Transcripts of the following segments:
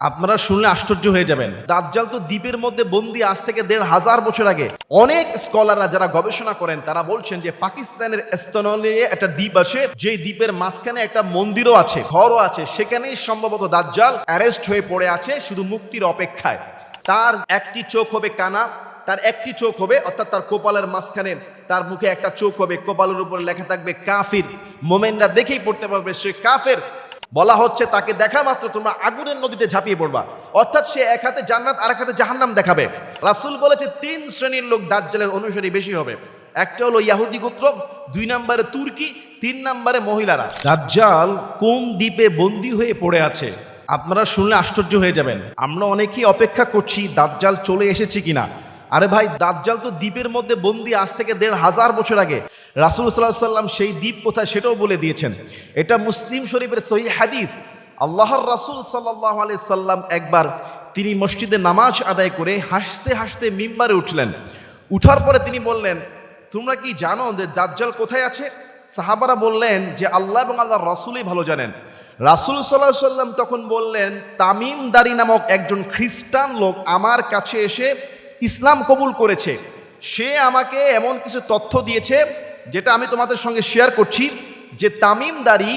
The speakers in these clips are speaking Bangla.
আপনারা শুনলে আশ্চর্য হয়ে যাবেন। দাজ্জাল তো দ্বীপের মধ্যে বন্দি আজ থেকে দেড় হাজার বছর আগে। অনেক স্কলাররা যারা গবেষণা করেন, তারা বলছেন যে পাকিস্তানের স্তনলে একটা দ্বীপ আছে যে দ্বীপের মাঝখানে একটা মন্দিরও আছে, ঘরও আছে। সেখানেই সম্ভবত দাজ্জাল অ্যারেস্ট হয়ে পড়ে আছে শুধু মুক্তির অপেক্ষায়। তার একটি চোখ হবে কানা, তার একটি চোখ হবে অর্থাৎ তার কপালের মাঝখানে, তার মুখে একটা চোখ হবে, কপালের উপরে লেখা থাকবে কাফির। মোমেনরা দেখেই পড়তে পারবে সে কাফের। বলা হচ্ছে তাকে দেখা মাত্র তোমরা আগুনের নদীতে ঝাঁপিয়ে পড়বা। অর্থাৎ সে এক হাতে জান্নাত আর এক হাতে জাহান্নাম দেখাবে। রাসূল বলেছে তিন শ্রেণির লোক দাজ্জালের অনুসারী বেশি হবে। একটা হলো ইয়াহুদি গোত্র, দুই নম্বরে তুর্কি, তিন নম্বরে মহিলারা। দাজ্জাল কোন দ্বীপে বন্দী হয়ে পড়ে আছে? আপনারা শুনলে আশ্চর্য হয়ে যাবেন। আমরা অনেকেই অপেক্ষা করছি দাজ্জাল চলে এসেছে কিনা। আরে ভাই, দাজ্জাল তো দ্বীপের মধ্যে বন্দি আজ থেকে দেড় হাজার বছর আগে। রাসুল সাল্লাহ সাল্লাম সেই দ্বীপ কোথায় সেটাও বলে দিয়েছেন। এটা মুসলিম শরীফের সহি হাদিস। আল্লাহর রাসুল সাল্লাহ সাল্লাম একবার তিনি মসজিদে নামাজ আদায় করে হাসতে হাসতে মিম্বারে উঠলেন। উঠার পরে তিনি বললেন, তোমরা কি জানো যে দাজ্জাল কোথায় আছে? সাহাবারা বললেন যে, আল্লাহ এবং আল্লাহ রাসুলই ভালো জানেন। রাসুল সাল্লাহ সাল্লাম তখন বললেন তামিম দারি নামক একজন খ্রিস্টান লোক আমার কাছে এসে ইসলাম কবুল করেছে। সে আমাকে এমন কিছু তথ্য দিয়েছে, যেটা আমি তোমাদের সঙ্গে শেয়ার করছি, যে তামিম দারি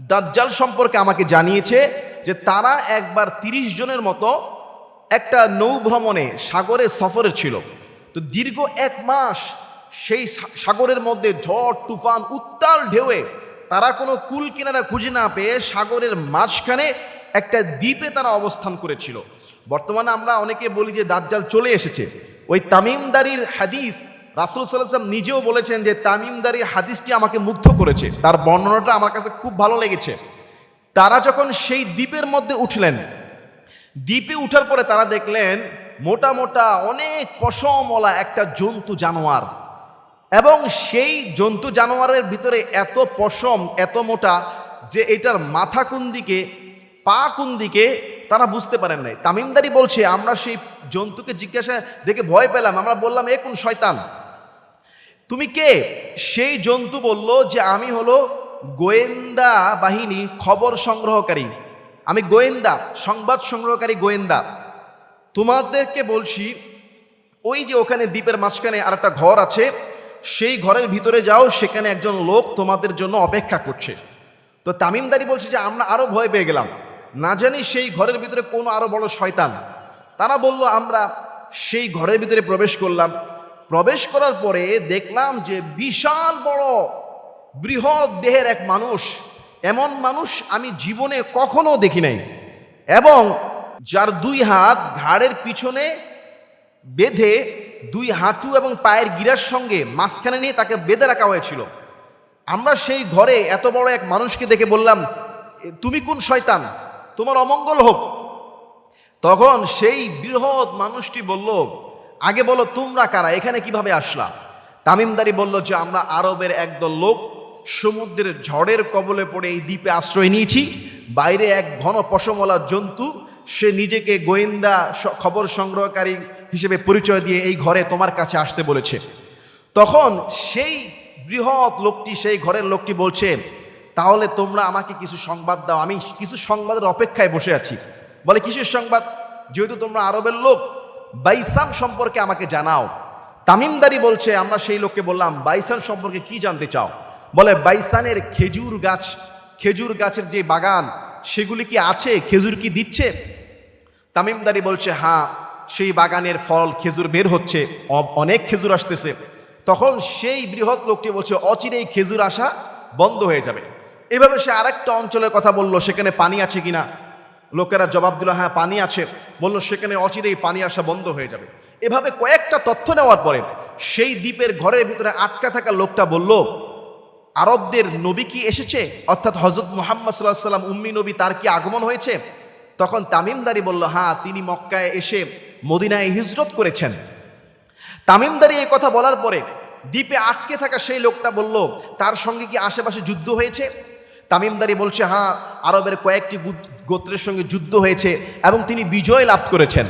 দাজ্জাল সম্পর্কে আমাকে জানিয়েছে যে তারা একবার তিরিশ জনের মতো একটা নৌ ভ্রমণে সাগরে সফরে ছিল। তো দীর্ঘ এক মাস সেই সাগরের মধ্যে ঝড়, তুফান, উত্তাল ঢেউয়ে তারা কোনো কুল কিনারা খুঁজে না পেয়ে সাগরের মাঝখানে একটা দ্বীপে তারা অবস্থান করেছিল। বর্তমানে আমরা অনেকে বলি যে দাজ্জাল চলে এসেছে। ওই তামিমদারির হাদিস রাসুল সাল্লাম নিজেও বলেছেন যে তামিমদারির হাদিসটি আমাকে মুগ্ধ করেছে। তার বর্ণনাটা আমার কাছে খুব ভালো লেগেছে। তারা যখন সেই দ্বীপের মধ্যে উঠলেন, দ্বীপে উঠার পরে তারা দেখলেন মোটা মোটা অনেক পশমওয়ালা একটা জন্তু জানোয়ার। এবং সেই জন্তু জানোয়ারের ভিতরে এত পশম, এত মোটা যে এটার মাথা কোন দিকে, পা কোন দিকে তারা বুঝতে পারেন নাই। তামিমদারি বলছে, আমরা সেই জন্তুকে জিজ্ঞাসা দেখে ভয় পেলাম। আমরা বললাম, এ কোন শয়তান? তুমি কে? সেই জন্তু বলল যে, আমি হলো গোয়েন্দা বাহিনী খবর সংগ্রহকারী। আমি গোয়েন্দা, সংবাদ সংগ্রহকারী গোয়েন্দা। তোমাদেরকে বলছি, ওই যে ওখানে দ্বীপের মাঝখানে আর একটা ঘর আছে, সেই ঘরের ভিতরে যাও, সেখানে একজন লোক তোমাদের জন্য অপেক্ষা করছে। তো তামিমদারি বলছে যে, আমরা আরও ভয় পেয়ে গেলাম। না জানি সেই ঘরের ভিতরে কোনো আরও বড় শয়তান। তারা বলল, আমরা সেই ঘরের ভিতরে প্রবেশ করলাম। প্রবেশ করার পরে দেখলাম যে বিশাল বড় বৃহৎ দেহের এক মানুষ, এমন মানুষ আমি জীবনে কখনো দেখি নাই। এবং যার দুই হাত ঘাড়ের পিছনে বেঁধে দুই হাঁটু এবং পায়ের গিরার সঙ্গে মাঝখানে নিয়ে তাকে বেঁধে রাখা হয়েছিল। আমরা সেই ঘরে এত বড় এক মানুষকে দেখে বললাম তুমি কোন শয়তান? তোমার অমঙ্গল হোক। তখন সেই বৃহৎ মানুষটি বলল, আগে বলো তোমরা কারা? এখানে কীভাবে আসলা? তামিমদারি বলল যে, আমরা আরবের একদল লোক, সমুদ্রের ঝড়ের কবলে পড়ে এই দ্বীপে আশ্রয় নিয়েছি। বাইরে এক ঘন পশমলা জন্তু, সে নিজেকে গোয়েন্দা খবর সংগ্রহকারী হিসেবে পরিচয় দিয়ে এই ঘরে তোমার কাছে আসতে বলেছে। তখন সেই বৃহৎ লোকটি, সেই ঘরের লোকটি বলছে তাহলে তোমরা আমাকে কিছু সংবাদ দাও। আমি কিছু সংবাদের অপেক্ষায় বসে আছি। বলে, কিসের সংবাদ? যেহেতু তোমরা আরবের লোক, বাইসান সম্পর্কে আমাকে জানাও। তামিমদারি বলছে, আমরা সেই লোককে বললাম, বাইসান সম্পর্কে কি জানতে চাও? বলে, বাইসানের খেজুর গাছ, খেজুর গাছের যে বাগান, সেগুলি কি আছে? খেজুর কি দিচ্ছে? তামিমদারি বলছে হ্যাঁ সেই বাগানের ফল, খেজুর বের হচ্ছে অনেক খেজুর আসতেছে। তখন সেই বৃহৎ লোকটি বলছে, অচিরেই খেজুর আসা বন্ধ হয়ে যাবে। এভাবে সে আরেকটা অঞ্চলের কথা বলল, সেখানে পানি আছে কিনা? লোকেরা জবাব দিল হ্যাঁ পানি আছে। বলল, সেখানে অচিরেই পানি আসা বন্ধ হয়ে যাবে। এভাবে কয়েকটা তথ্য নেওয়ার পরে সেই দ্বীপের ঘরের ভিতরে আটকা থাকা লোকটা বলল, আরবদের নবী কি এসেছে? অর্থাৎ হজরত মোহাম্মদ সাল্লাহ সাল্লাম উম্মি নবী তার কি আগমন হয়েছে? তখন তামিমদারি বলল হ্যাঁ তিনি মক্কায় এসে মদিনায় হিজরত করেছেন। তামিমদারি এই কথা বলার পরে দ্বীপে আটকে থাকা সেই লোকটা বলল, তার সঙ্গে কি আশেপাশে যুদ্ধ হয়েছে? তামিমদারি বলছে হ্যাঁ আরবের কয়েকটি গোত্রের সঙ্গে যুদ্ধ হয়েছে এবং তিনি বিজয় লাভ করেছেন।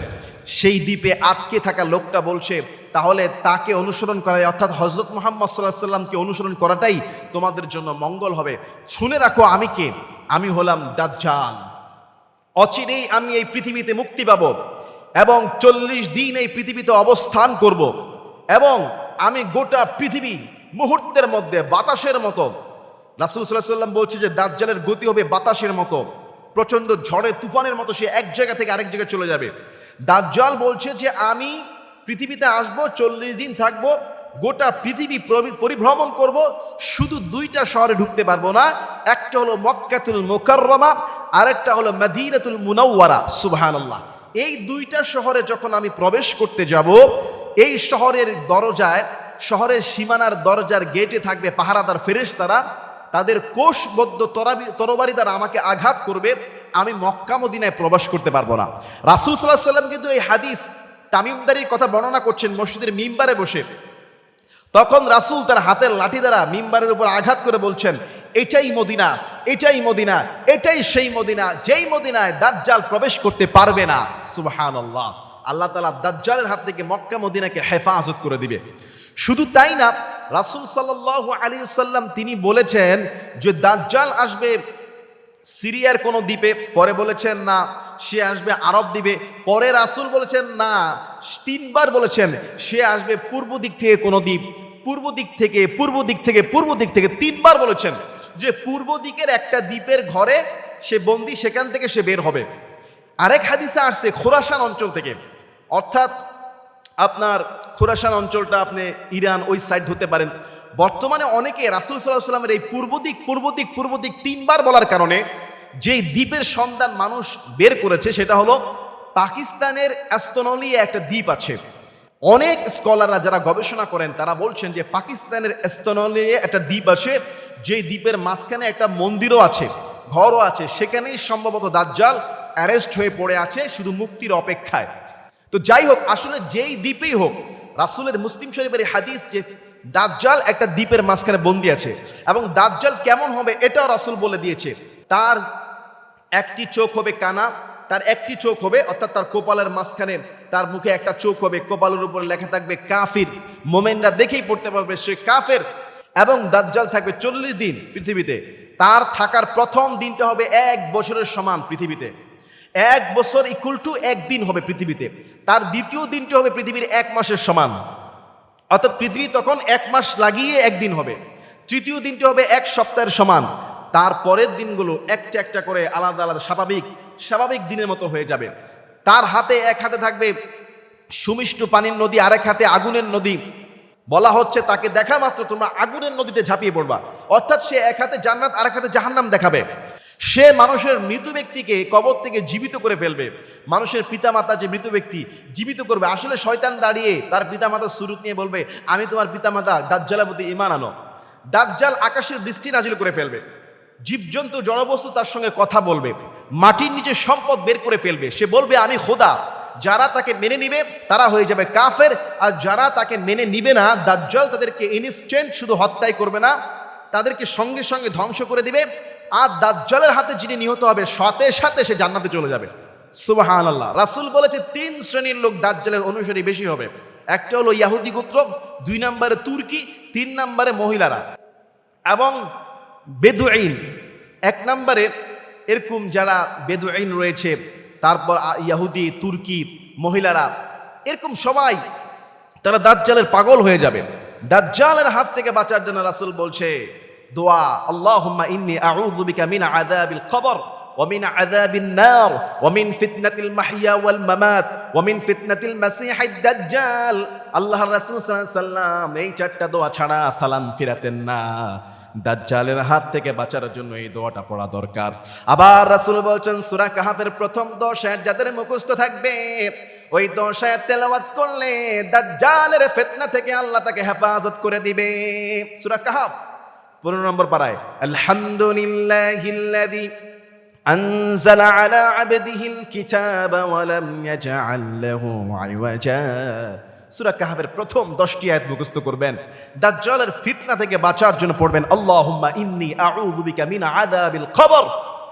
সেই দ্বীপে আটকে থাকা লোকটা বলছে, তাহলে তাকে অনুসরণ করা অর্থাৎ হজরত মোহাম্মদ সাল্লাহ সাল্লামকে অনুসরণ করাটাই তোমাদের জন্য মঙ্গল হবে। শুনে রাখো, আমি কে? আমি হলাম দাজ্জাল। অচিরেই আমি এই পৃথিবীতে মুক্তি পাব এবং চল্লিশ দিন এই পৃথিবীতে অবস্থান করব এবং আমি গোটা পৃথিবী মুহূর্তের মধ্যে বাতাসের মতো রাসুল সাল্লাহ সাল্লাম বলছে যে দাজ্জালের গতি হবে বাতাসের মতো প্রচণ্ড ঝড়ে তুফানের মতো সে এক জায়গা থেকে আরেক জায়গায় চলে যাবে। দাজ্জাল বলছে যে আমি পৃথিবীতে আসব, চল্লিশ দিন থাকব, গোটা পৃথিবী পরিভ্রমণ করব, শুধু দুইটা শহরে ঢুকতে পারব না, একটা হলো মক্কাতুল মোকাররমা, আরেকটা হলো মাদিনাতুল মুনাওয়ারা, সুবহানাল্লাহ। এই দুইটা শহরে যখন আমি প্রবেশ করতে যাব, এই শহরের দরজায়, শহরের সীমানার দরজার গেটে থাকবে পাহারাদার ফেরেশতারা তাদের কোষবদ্ধ তরাবি, তরবারি দ্বারা আমাকে আঘাত করবে, আমি মক্কা মদিনায় প্রবেশ করতে পারব না। রাসুল সাল্লাহ সাল্লাম কিন্তু এই হাদিস তামিমদারির কথা বর্ণনা করছেন মসজিদের মিম্বারে বসে। তখন রাসূল তার হাতের লাঠি দ্বারা মিম্বারের উপর আঘাত করে বলছেন, এটাই মদিনা এটাই মদিনা, এটাই সেই মদিনা, যেই মদিনায় দাজ্জাল প্রবেশ করতে পারবে না। সুবহানাল্লাহ। আল্লাহ আল্লাহ তালা দাজ্জালের হাত থেকে মক্কা মদিনাকে হেফাজত করে দিবে। শুধু তাই না, রাসূল সাল্লাল্লাহু আলাইহি সাল্লাম তিনি বলেছেন যে দাজ্জাল আসবে সিরিয়ার কোনো দ্বীপে, পরে বলেছেন না, সে আসবে আরব দ্বীপে, পরে রাসূল বলেছেন না, তিনবার বলেছেন সে আসবে পূর্ব দিক থেকে কোনো দ্বীপ, পূর্ব দিক থেকে, পূর্ব দিক থেকে, পূর্ব দিক থেকে তিনবার বলেছেন যে পূর্ব দিকের একটা দ্বীপের ঘরে সে বন্দি, সেখান থেকে সে বের হবে। আরেক হাদিসে আসছে খোরাসান অঞ্চল থেকে, অর্থাৎ আপনার খোরাসান অঞ্চলটা আপনি ইরান ওই সাইড হতে পারেন। বর্তমানে অনেকে রাসুল সাল্লাহ সাল্লামের এই পূর্ব দিক পূর্ব দিক পূর্ব দিক তিনবার বলার কারণে যেই দ্বীপের সন্ধান মানুষ বের করেছে সেটা হলো পাকিস্তানের অ্যাস্তনলি একটা দ্বীপ আছে। অনেক স্কলাররা যারা গবেষণা করেন, তারা বলছেন যে পাকিস্তানের এস্তনলি একটা দ্বীপ আছে, যেই দ্বীপের মাঝখানে একটা মন্দিরও আছে, ঘরও আছে। সেখানেই সম্ভবত দাজ্জাল অ্যারেস্ট হয়ে পড়ে আছে শুধু মুক্তির অপেক্ষায়। তো যাই হোক, আসলে যেই দ্বীপেই হোক, রাসূলের মুসলিম শরীফের হাদিস যে দাজ্জাল একটা দ্বীপের মাঝখানে বন্দি আছে এবং দাজ্জাল কেমন হবে এটাও রাসুল বলে দিয়েছে। তার একটি চোখ হবে কানা, তার একটি চোখ হবে অর্থাৎ তার কপালের মাঝখানে, তার মুখে একটা চোখ হবে, কপালের উপরে লেখা থাকবে কাফির। মোমেনরা দেখেই পড়তে পারবে সে কাফের। এবং দাজ্জাল থাকবে চল্লিশ দিন পৃথিবীতে। তার থাকার প্রথম দিনটা হবে এক বছরের সমান পৃথিবীতে। এক বছর ইকুয়াল টু একদিন হবে পৃথিবীতে। তার দ্বিতীয় দিনটি হবে পৃথিবীর এক মাসের সমান। অর্থাৎ পৃথিবী তখন এক মাস লাগিয়ে একদিন হবে। তৃতীয় দিনটি হবে এক সপ্তাহের সমান। তার পরের দিনগুলো একটা একটা করে আলাদা আলাদা স্বাভাবিক স্বাভাবিক দিনের মতো হয়ে যাবে। তার হাতে এক হাতে থাকবে সুমিষ্ট পানির নদী, আরেক হাতে আগুনের নদী। বলা হচ্ছে তাকে দেখা মাত্র তোমরা আগুনের নদীতে ঝাঁপিয়ে পড়বা। অর্থাৎ সে এক হাতে জান্নাত, আরেক হাতে জাহান্নাম দেখাবে। সে মানুষের মৃত ব্যক্তিকে কবর থেকে জীবিত করে ফেলবে। মানুষের পিতামাতা যে মৃত ব্যক্তি জীবিত করবে, আসলে শয়তান দাঁড়িয়ে তার পিতামাতার সুরুত নিয়ে বলবে, আমি তোমার পিতামাতা দাজ্জালের প্রতি ইমান আনো। দাজ্জাল আকাশের বৃষ্টি নাজিল করে ফেলবে। জীবজন্তু জড়বস্তু তার সঙ্গে কথা বলবে। মাটির নিচে সম্পদ বের করে ফেলবে। সে বলবে, আমি খোদা, যারা তাকে মেনে নিবে তারা হয়ে যাবে কাফের, আর যারা তাকে মেনে নিবে না, দাজ্জাল তাদেরকে ইনস্ট্যান্ট শুধু হত্যাই করবে না, তাদেরকে সঙ্গে সঙ্গে ধ্বংস করে দিবে। আর দাজ্জালের হাতে যিনি নিহত হবে, সাথে সাথে সে জান্নাতে চলে যাবে। সুবাহান আল্লাহ রাসুল বলেছে, তিন শ্রেণির লোক দাজ্জালের অনুসারী বেশি হবে। একটা হলো ইয়াহুদি গোত্র, দুই নম্বরে তুর্কি, তিন নম্বরে মহিলারা। এবং বেদুইন এক নম্বরে এরকম যারা বেদুইন রয়েছে, তারপর ইয়াহুদি, তুর্কি মহিলারা, এরকম সবাই তারা দাজ্জালের পাগল হয়ে যাবে। দাজ্জালের হাত থেকে বাঁচার জন্য রাসূল বলছে দোয়া আল্লাহুম্মা ইন্নী আউযু বিকা মিন আযাবিল কবর ومن عذاب النار ومن فتنة المحيا والممات ومن فتنة المسيح الدجال আল্লাহ রাসূল সাল্লাল্লাহু আলাইহি সাল্লাম এই চারটা দোয়া ছাড়া সালাম ফিরাতেন না দাজ্জালের হাত থেকে বাঁচার জন্য এই দোয়াটা পড়া দরকার আবার রাসূল বলছেন সূরা কাহাফের প্রথম দশ আয়াত যাদের মুখস্থ থাকবে ওই দশ আয়াত তেলাওয়াত করলে দাজ্জালের ফিতনা থেকে আল্লাহ তাকে হেফাজত করে দিবে সূরা কাহাফ পনেরো নম্বর পাড়ায় আলহামদুলিল্লাহিল্লাযী أنزل على عبده الكتاب ولم يجعل له عوجا সূরা কাহাবের প্রথম দশটি আয়াত মুখস্থ করবেন দাজ্জালের ফিতনা থেকে বাঁচার জন্য পড়বেন আল্লাহুম্মা ইন্নী আউযু বিকা মিন আযাবিল কবর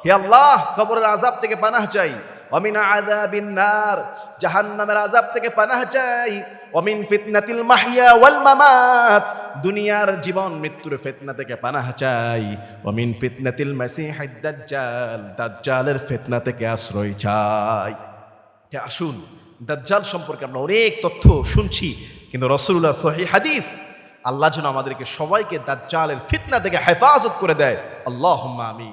হে আল্লাহ কবরের আযাব থেকে পানাহ চাই অমিন আযাবিন নার জাহান্নামের আযাব থেকে পানাহ চাই অমিন ফিতনাতিল মাহইয়া ওয়াল মামাত। দুনিয়ার জীবন মৃত্যুর ফিতনা থেকে পানাহ চাই। অমিন ফিতনাতিল মাসিহিদ দাজ্জাল, দাজ্জালের ফিতনা থেকে আশ্রয় চাই। আসুন, দাজ্জাল সম্পর্কে আমরা অনেক তথ্য শুনছি, কিন্তু রসুল্লাহ সহি হাদিস, আল্লাহ যেন আমাদেরকে সবাইকে দাজ্জালের ফিতনা থেকে হেফাজত করে দেয়। আল্লাহ আমিন।